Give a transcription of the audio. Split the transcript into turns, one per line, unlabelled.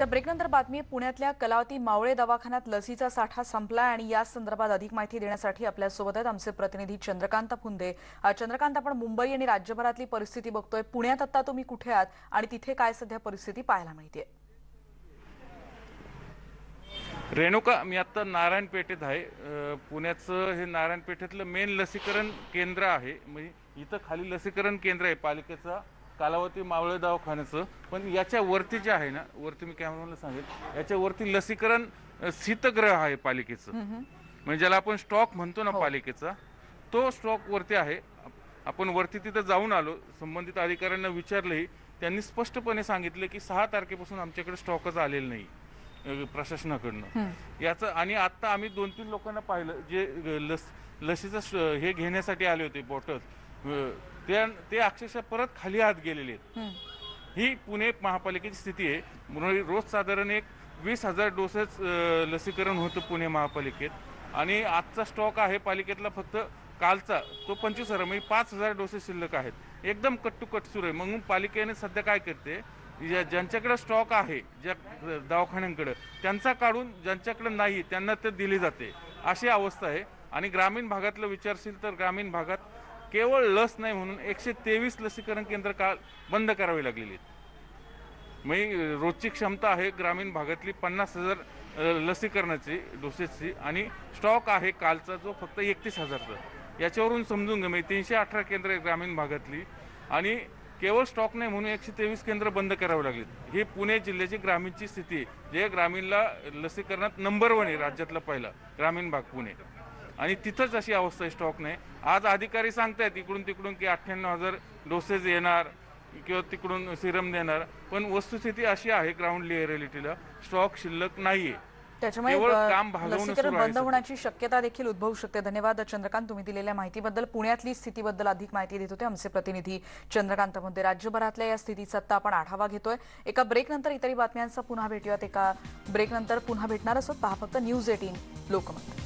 त्या ब्रेकनंतर बातमी पुण्यातल्या कलावती मावळे दवाखान्यात लसीचा साठा संपला आणि या संदर्भात अधिक माहिती देण्यासाठी आपल्यासोबत आहेत आमचे प्रतिनिधी चंद्रकांत फुंदे. चंद्रकांत आपण मुंबई आणि राज्यभरातली परिस्थिती बघतोय. पुण्यात आता तुम्ही कुठे आहात आणि तिथे काय सध्या परिस्थिती पाहायला मिळते
रेणुका मी आत्ता नारायणपेठेत आहे. पुण्याचं हे नारायणपेठेतलं मेन लसीकरण केंद्र आहे. म्हणजे इथं खाली लसीकरण केंद्र आहे पालिकेचा. कालावती मावळे दवाखान्याचं पण याच्या वरती जे आहे ना वरती मी कॅमेराला सांगेल याच्या वरती लसीकरण अ, शीतगृह आहे पालिकेचं. म्हणजे ज्याला आपण स्टॉक म्हणतो ना पालिकेचा तो स्टॉक वरती आहे. आप- आपण वरती तिथं जाऊन आलो संबंधित अधिकाऱ्यांना विचारलंही त्यांनी स्पष्टपणे सांगितलं की सहा तारखेपासून आमच्याकडे स्टॉकच आलेला नाही प्रशासनाकडनं. याचं आणि आता आम्ही दोन तीन लोकांना पाहिलं जे लस लसीचं हे घेण्यासाठी आले होते बॉटल ते ते अक्षरशः परत खाली हात गेलेले आहेत. ही. पुणे महापालिकेची स्थिती आहे. म्हणून रोज साधारण एक वीस हजार डोसेस लसीकरण होतं पुणे महापालिकेत. आणि आजचा स्टॉक आहे पालिकेतला फक्त कालचा. तो पंचवीस हजार म्हणजे पाच हजार डोसेस शिल्लक आहेत. एकदम कट टू कट सुरू आहे. म्हणून पालिकेने सध्या काय करते? ज्या- ज्यांच्याकडे स्टॉक आहे ज्या दवाखान्यांकडे त्यांचा काढून ज्यांच्याकडे नाही त्यांना ते दिली जाते. अशी अवस्था आहे. आणि ग्रामीण भागातलं विचारशील तर ग्रामीण भागात केवळ लस नाही म्हणून एकशे तेवीस लसीकरण केंद्र काल बंद करावी लागलेली आहेत. मग रोजची क्षमता आहे ग्रामीण भागातली पन्नास हजार लसीकरणाची डोसेसची आणि स्टॉक आहे कालचा जो फक्त एकतीस हजारचा. याच्यावरून समजून घ्या म्हणजे तीनशे अठरा केंद्र ग्रामीण भागातली आणि केवळ स्टॉक नाही म्हणून एकशे तेवीस केंद्र बंद करावे लागलेत. ही पुणे जिल्ह्याची ग्रामीणची स्थिती आहे. जे ग्रामीणला लसीकरणात नंबर वन आहे राज्यातला पहिला ग्रामीण भाग पुणे. आणि तिथंच अशी अवस्था आहे स्टॉक नाही आज अधिकारी सांगतायत इकडून तिकडून की अठ्ठ्याण्णव हजार डोसेस येणार किंवा तिकडून सिरम देणार. पण वस्तुस्थिती अशी आहे ग्राउंड रिअलिटीला स्टॉक शिल्लक नाहीये.
त्याच्यामुळे लसीकरण बंद. होण्याची शक्यता देखील उद्भवू शकते. धन्यवाद चंद्रकांत तुम्ही दिलेल्या माहितीबद्दल. पुण्यातली स्थितीबद्दल अधिक माहिती देत होते आमचे प्रतिनिधी चंद्रकांत मध्ये राज्यभरातल्या या स्थितीचा आता आपण आढावा घेतोय. एका ब्रेक नंतर इतरही बातम्यांचा पुन्हा भेटूयात. एका ब्रेक नंतर पुन्हा भेटणार असोत. पहा फक्त न्यूज एटीन लोकमत.